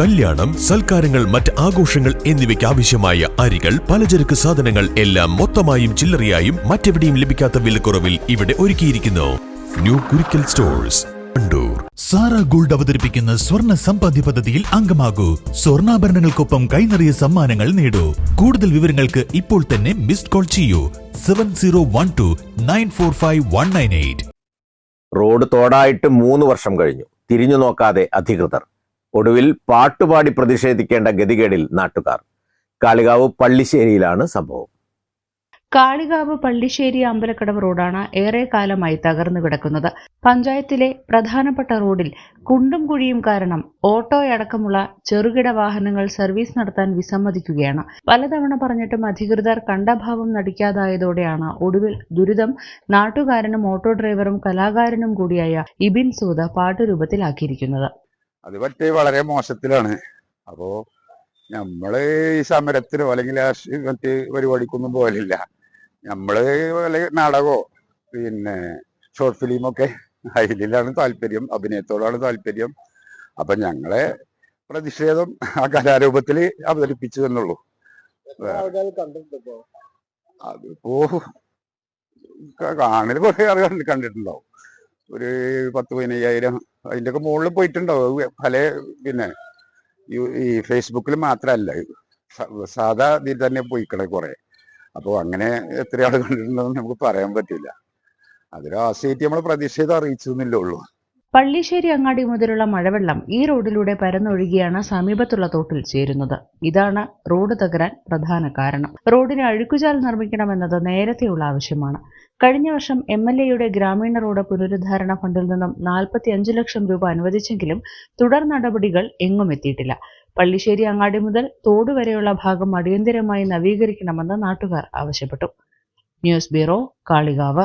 കല്യാണം സൽക്കാരങ്ങൾ മറ്റ് ആഘോഷങ്ങൾ എന്നിവയ്ക്ക് ആവശ്യമായ അരികൾ പലചരക്ക് സാധനങ്ങൾ എല്ലാം മൊത്തമായും ചില്ലറയായും മറ്റെവിടെയും ലഭിക്കാത്ത വിലക്കുറവിൽ ഇവിടെ ഒരുക്കിയിരിക്കുന്നു. New Kurikkal stores Kandoor Sara gold അവതരിപ്പിക്കുന്ന സ്വർണ സമ്പാദ്യ പദ്ധതിയിൽ അംഗമാകൂ. സ്വർണാഭരണങ്ങൾക്കൊപ്പം കൈനറിയ സമ്മാനങ്ങൾ നേടൂ. കൂടുതൽ വിവരങ്ങൾക്ക് ഇപ്പോൾ തന്നെ മിസ്ഡ് കോൾ ചെയ്യൂ. Seven zero one two nine four five one nine eight. Road തോടായിട്ട് മൂന്ന് വർഷം കഴിഞ്ഞു. തിരിഞ്ഞു നോക്കാതെ അധികൃതർ. ഒടുവിൽ പാട്ടുപാടി പ്രതിഷേധിക്കേണ്ട ഗതികേടിൽ നാട്ടുകാർ. കാളികാവ് പള്ളിശ്ശേരിയിലാണ് സംഭവം. കാളികാവ് പള്ളിശ്ശേരി അമ്പലക്കടവ് റോഡാണ് ഏറെ കാലമായി തകർന്നു കിടക്കുന്നത്. പഞ്ചായത്തിലെ പ്രധാനപ്പെട്ട റോഡിൽ കുണ്ടും കുഴിയും കാരണം ഓട്ടോയടക്കമുള്ള ചെറുകിട വാഹനങ്ങൾ സർവീസ് നടത്താൻ വിസമ്മതിക്കുകയാണ്. പലതവണ പറഞ്ഞിട്ടും അധികൃതർ കണ്ടഭാവം നടിക്കാതായതോടെയാണ് ഒടുവിൽ ദുരിതം നാട്ടുകാരനും ഓട്ടോ ഡ്രൈവറും കലാകാരനും കൂടിയായ ഇബിൻ സൂദ പാട്ടുരൂപത്തിലാക്കിയിരിക്കുന്നത്. അത് പറ്റി വളരെ മോശത്തിലാണ്. അപ്പോ നമ്മൾ ഈ സമരത്തിനോ അല്ലെങ്കിൽ മറ്റ് പരിപാടിക്കൊന്നും പോലില്ല നമ്മൾ നാടകോ നാടകമോ പിന്നെ ഷോർട്ട് ഫിലിമൊക്കെ അതിലാണ് താല്പര്യം അഭിനയത്തോടാണ് താല്പര്യം. അപ്പൊ ഞങ്ങളെ പ്രതിഷേധം ആ കലാരൂപത്തിൽ അവതരിപ്പിച്ചു എന്നുള്ളൂ. അതിപ്പോ കാണൽ കുറെ ആളുകൾ കണ്ടി- കണ്ടിട്ടുണ്ടാവും. ഒരു പത്ത് പതിനയ്യായിരം അതിന്റെ ഒക്കെ മുകളിൽ പോയിട്ടുണ്ടാവും. പല പിന്നെ ഈ- ഫേസ്ബുക്കിൽ മാത്രമല്ല സാധാ ഇതിൽ തന്നെ പോയിക്കണേ കുറെ. അപ്പോൾ അങ്ങനെ എത്ര ആൾ കണ്ടിട്ടുണ്ടെന്ന് നമുക്ക് പറയാൻ പറ്റില്ല. അതൊരു ആശയമായിട്ട് നമ്മൾ പ്രതിഷേധം അറിയിച്ചെന്നില്ലേ ഉള്ളൂ. പള്ളിശ്ശേരി അങ്ങാടി മുതലുള്ള മഴവെള്ളം ഈ റോഡിലൂടെ പരന്നൊഴുകിയാണ് സമീപത്തുള്ള തോട്ടിൽ ചേരുന്നത്. ഇതാണ് റോഡ് തകരാൻ പ്രധാന കാരണം. റോഡിന് അഴുക്കുചാൽ നിർമ്മിക്കണമെന്നത് നേരത്തെയുള്ള ആവശ്യമാണ്. കഴിഞ്ഞ വർഷം എം എൽ എയുടെ ഗ്രാമീണ റോഡ് പുനരുദ്ധാരണ ഫണ്ടിൽ നിന്നും നാൽപ്പത്തി അഞ്ച് ലക്ഷം രൂപ അനുവദിച്ചെങ്കിലും തുടർ നടപടികൾ എങ്ങും എത്തിയിട്ടില്ല. പള്ളിശ്ശേരി അങ്ങാടി മുതൽ തോട് വരെയുള്ള ഭാഗം അടിയന്തിരമായി നവീകരിക്കണമെന്ന് നാട്ടുകാർ ആവശ്യപ്പെട്ടു. News bureau Kalikavu.